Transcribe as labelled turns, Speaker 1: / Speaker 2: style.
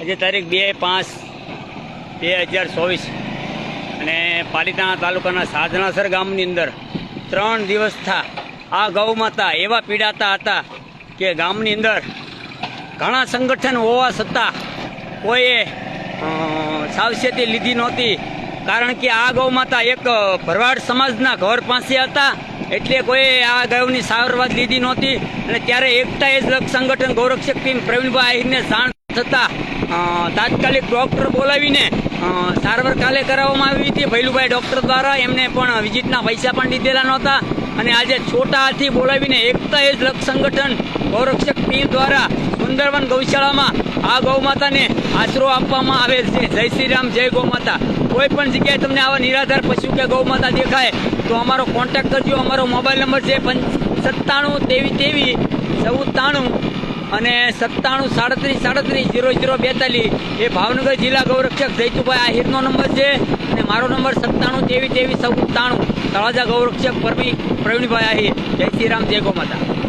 Speaker 1: આજે તારીખ બે પાંચ બે હજાર ચોવીસ. અને પાલિતાણા તાલુકાના સાધનાસર ગામની અંદર ત્રણ દિવસ થા આ ગૌમાતા એવા પીડાતા હતા કે ગામની અંદર ઘણા સંગઠન હોવા છતાં કોઈએ સાવચેતી લીધી નહોતી. કારણ કે આ ગૌમાતા એક ભરવાડ સમાજના ઘર પાસે હતા એટલે કોઈ આ ગૌની સારવાર લીધી નહોતી. અને ત્યારે એકતા એ જ સંગઠન ગૌરક્ષક ટીમ પ્રવીણભાઈ આહિરને જાણ થતાં તાત્કાલિક ડૉક્ટર બોલાવીને સારવાર કાલે કરાવવામાં આવી હતી. ભૈલુભાઈ ડૉક્ટર દ્વારા એમને પણ વિઝિટના પૈસા પણ લીધેલા નહોતા. અને આજે છોટા હાથી બોલાવીને એકતા જ લક્ષ સંગઠન ગૌરક્ષક ટીમ દ્વારા સુંદરવન ગૌશાળામાં આ ગૌમાતાને આશરો આપવામાં આવેલ છે. જય શ્રી રામ, જય ગૌમાતા. કોઈ પણ જગ્યાએ તમને આવા નિરાધાર પશુ કે ગૌમાતા દેખાય, તો અમારો કોન્ટેક્ટ કરજો. અમારો મોબાઈલ નંબર છે પંચ સત્તાણું તેવી તેવી ચૌદ અને સત્તાણું સાડત્રીસ સાડત્રીસ જીરો જીરો બેતાલીસ. એ ભાવનગર જિલ્લા ગૌરક્ષક જૈતુભાઈ આહિરનો નંબર છે અને મારો નંબર સત્તાણું તેવી તેવી સૌ ત્રાણું. તળાજા ગૌરક્ષક પરમી પ્રવીણભાઈ આહિર. જય શ્રી રામ, જય ગૌમાતા.